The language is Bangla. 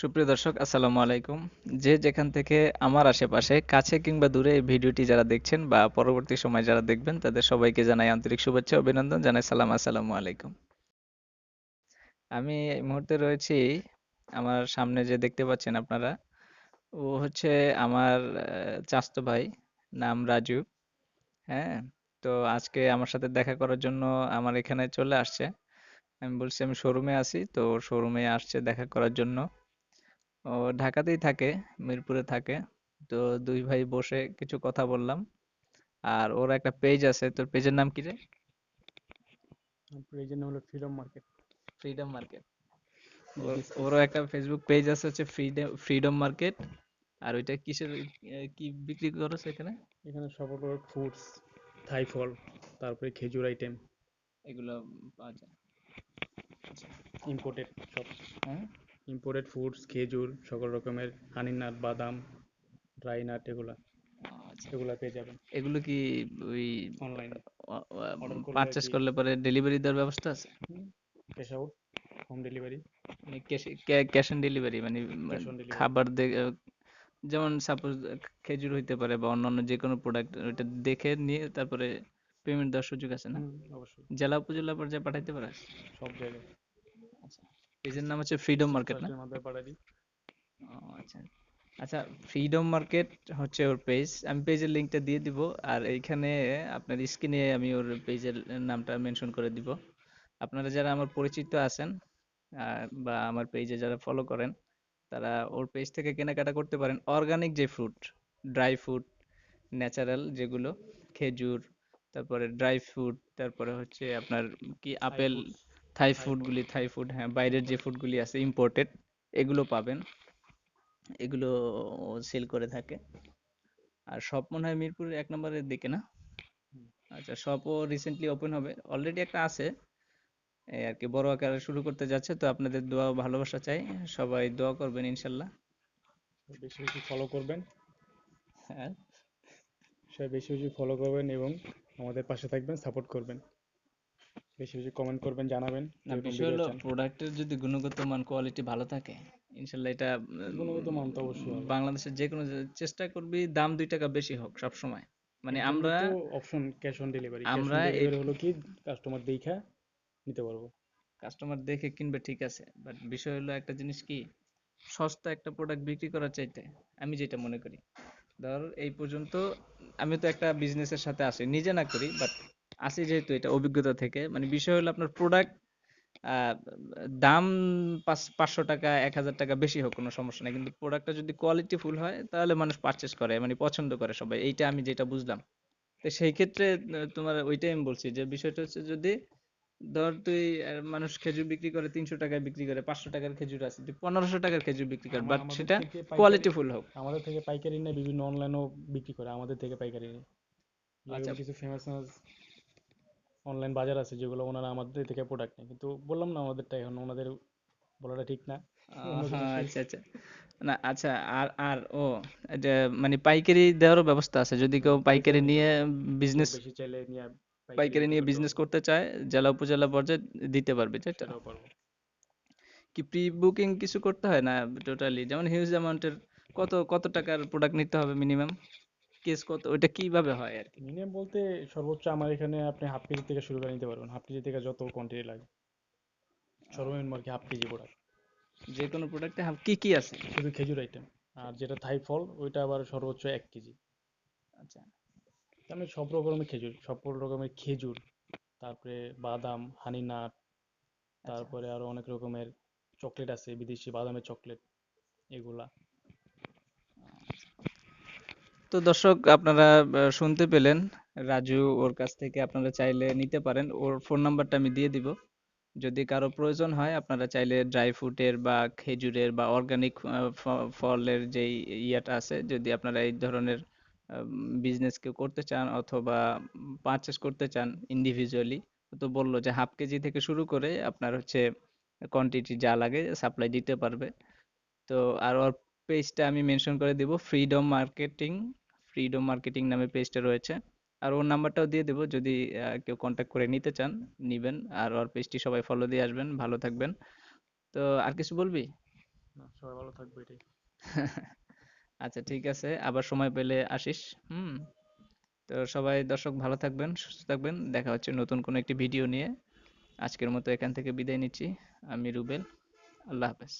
সুপ্রিয় দর্শক, আসসালামু আলাইকুম। যে যেখান থেকে আমার আশেপাশে, কাছে কিংবা দূরে এই ভিডিওটি যারা দেখছেন বা পরবর্তী সময় যারা দেখবেন, তাদের সবাইকে জানাই আন্তরিক শুভেচ্ছা, অভিনন্দন, জানাই সালাম, আসসালামু আলাইকুম। আমি এই মুহূর্তে রয়েছি, আমার সামনে যে দেখতে পাচ্ছেন আপনারা, ও হচ্ছে আমার চাচাতো ভাই, নাম রাজু। হ্যাঁ তো আজকে আমার সাথে দেখা করার জন্য আমার এখানে চলে আসছে। আমি বলছি, আমি শোরুমে আছি, তো শোরুমে আসছে দেখা করার জন্য। ও ঢাকাতেই থাকে মিরপুরে থাকে। তো দুই ভাই বসে কিছু কথা বললাম। আর ওর একটা পেজ আছে তোর পেজের নাম কি রে? পেজের নাম হলো ফ্রিডম মার্কেট ফ্রিডম মার্কেট ওরও একটা ফেসবুক পেজ আছে হচ্ছে ফ্রিডম মার্কেট আর ওইটা কিসের কি বিক্রি করো সেখানে এখানে সব রকমের ফুডস থাই ফল তারপরে খেজুর আইটেম এগুলো পাওয়া যায়। ইম্পোর্টেড সব। হ্যাঁ? ইম্পোর্টেড ফুডস খেজুর সকল রকমের হানি নাট বাদাম ড্রাই নাট এগুলা আচ্ছা। এগুলা পেয়ে যাবেন। এগুলো কি ওই অনলাইনে Order করলে পরে ডেলিভারি দেওয়ার ব্যবস্থা আছে? ক্যাশ আউট হোম ডেলিভারি মানে ক্যাশ অন ডেলিভারি মানে delivery। খাবার যেমন সাপোজ খেজুর হইতে পারে বা অন্যান্য যে কোনো প্রোডাক্ট ওইটা দেখে নিয়ে তারপরে পেমেন্ট দেওয়ার সুযোগ আছে না? অবশ্যই। জেলা উপজেলা পর্যায়ে পাঠাইতে পারে? সব জায়গায়। পেজের নাম হচ্ছে ফ্রিডম মার্কেট না? আচ্ছা। আচ্ছা ফ্রিডম মার্কেট হচ্ছে ওর পেজ আমি পেজের লিংকটা দিয়ে দিব আর এইখানে আপনার স্ক্রিনে আমি ওর পেজের নামটা মেনশন করে দিব। আপনারা যারা আমার পরিচিত আছেন বা আমার পেজে যারা ফলো করেন তারা ওর পেজ থেকে কেনাকাটা করতে পারেন। অর্গানিক যে ফ্রুট ড্রাই ফ্রুট ন্যাচারাল যেগুলো খেজুর তারপরে ড্রাই ফ্রুট তারপরে হচ্ছে আপনার কি আপেল থাই ফুডগুলি থাই ফুড হ্যাঁ বাইরের যে ফুডগুলি আছে ইম্পোর্টেড এগুলো পাবেন। এগুলো সেল করে থাকে। আর শপ মনে হয় মিরপুরের এক নম্বরের দিকে না? আচ্ছা শপও রিসেন্টলি ওপেন হবে। অলরেডি একটা আছে। এই আর কি বড় আকারে শুরু করতে যাচ্ছে তো আপনাদের দোয়া ভালোবাসা চাই। সবাই দোয়া করবেন ইনশাল্লাহ। বেশি বেশি ফলো করবেন। হ্যাঁ। সবাই বেশি বেশি ফলো করবেন এবং আমাদের পাশে থাকবেন সাপোর্ট করবেন। বেশি বেশি কমেন্ট করবেন জানাবেন কীরকম বিষয় হলো। প্রোডাক্টের যদি গুণগত মান কোয়ালিটি ভালো থাকে ইনশাল্লাহ এটা গুণগত মান তো অবশ্যই। বাংলাদেশের যে কোনো চেষ্টা করবি দাম দুই টাকা বেশি হোক সব সময় মানে আমরা অপশন ক্যাশ অন ডেলিভারি আমরা হলো কি কাস্টমার দেখা নিতে পারব। কাস্টমার দেখে কিনবে ঠিক আছে। বাট বিষয় হলো একটা জিনিস কি সস্তা একটা প্রোডাক্ট বিক্রি করার চাইতে আমি যেটা মনে করি। ধর এই পর্যন্ত আমি তো একটা বিজনেসের সাথে আছি নিজে না করি বাট আসি যেহেতু এটা অভিজ্ঞতা থেকে মানে বিষয় হলো আপনার প্রোডাক্ট দাম পাঁচ পাঁচশো টাকা এক হাজার টাকা বেশি হোক কোনো সমস্যা নেই। কিন্তু প্রোডাক্টটা যদি কোয়ালিটি ফুল হয় তাহলে মানুষ পারচেস করে মানে পছন্দ করে সবাই। এইটা আমি যেটা বুঝলাম। তো সেই ক্ষেত্রে তোমার ওইটাই আমি বলছি যে বিষয়টা হচ্ছে যদি ধর তুই মানুষ খেজুর বিক্রি করে তিনশো টাকায় বিক্রি করে পাঁচশো টাকার খেজুর আছে তুই পনেরোশো টাকার খেজুর বিক্রি কর বাট সেটা কোয়ালিটি ফুল হোক। আমাদের থেকে পাইকারি নেয় বিভিন্ন অনলাইনেও বিক্রি করে আমাদের থেকে পাইকারি নেয়। আচ্ছা। কিছু ফেমাস অনলাইন বাজার আছে যেগুলো ওনারা আমাদের থেকে প্রোডাক্ট নেয়। কিন্তু বললাম না আমাদেরটা এখন ওনাদের বলাটা ঠিক না। জিনিস আচ্ছা আচ্ছা। না আচ্ছা আর আর ও মানে পাইকারি দেওয়ারও ব্যবস্থা আছে। যদি কেউ পাইকারি নিয়ে বিজনেস বেশি চাইলে নিয়ে পাইকারি নিয়ে বিজনেস করতে চায় জেলা উপজেলা পর্যায়ে দিতে পারবে তাই তো? কি প্রি বুকিং কিছু করতে হয় না টোটালি যেমন হিউজ অ্যামাউন্টের কত কত টাকার প্রোডাক্ট নিতে হবে মিনিমাম কেস কত ওইটা কীভাবে হয় আর কি? মিনিমাম বলতে সর্বোচ্চ আমার এখানে আপনি হাফ কেজি থেকে শুরু করে নিতে পারবেন। হাফ কেজি থেকে যত কোয়ান্টিটি লাগে। সর্বনিম্ন আর কি হাফ কেজি প্রোডাক্ট যে কোনো প্রোডাক্টে হাফ কি কি আছে? শুধু খেজুর আইটেম আর যেটা থাই ফল ওইটা আবার সর্বোচ্চ এক কেজি আচ্ছা। মানে সব রকমের খেজুর সব রকমের খেজুর তারপরে বাদাম হানি নাট তারপরে আরও অনেক রকমের চকলেট আছে বিদেশি বাদামের চকলেট এগুলা। তো দর্শক, আপনারা শুনতে পেলেন। রাজু ওর কাছ থেকে আপনারা চাইলে নিতে পারেন। ওর ফোন নাম্বারটা আমি দিয়ে দিব। যদি কারও প্রয়োজন হয়, আপনারা চাইলে ড্রাই ফ্রুটের বা খেজুরের বা অর্গানিক ফলের যেই ইয়াটা আছে, যদি আপনারা এই ধরনের বিজনেস কেউ করতে চান অথবা পারচেস করতে চান ইন্ডিভিজুয়ালি তো বলল যে হাফ কেজি থেকে শুরু করে আপনার হচ্ছে কোয়ান্টিটি যা লাগে সাপ্লাই দিতে পারবে। তো আর ওর পেজটা আমি মেনশন করে দিব ফ্রিডম মার্কেটিং ফ্রিডম মার্কেটিং নামে পেজটা রয়েছে। আর ওর নাম্বারটাও দিয়ে দেবো যদি কেউ কন্ট্যাক্ট করে নিতে চান নিবেন। আর ওর পেজটি সবাই ফলো দিয়ে আসবেন ভালো থাকবেন। তো আর কিছু বলবি? সবাই ভালো থাকবে এটাই। আচ্ছা ঠিক আছে। আবার সময় পেলে আসিস হুম? তো সবাই দর্শক ভালো থাকবেন সুস্থ থাকবেন। দেখা হচ্ছে নতুন কোনো একটি ভিডিও নিয়ে। আজকের মতো এখান থেকে বিদায় নিচ্ছি। আমি রুবেল আল্লাহ হাফেজ।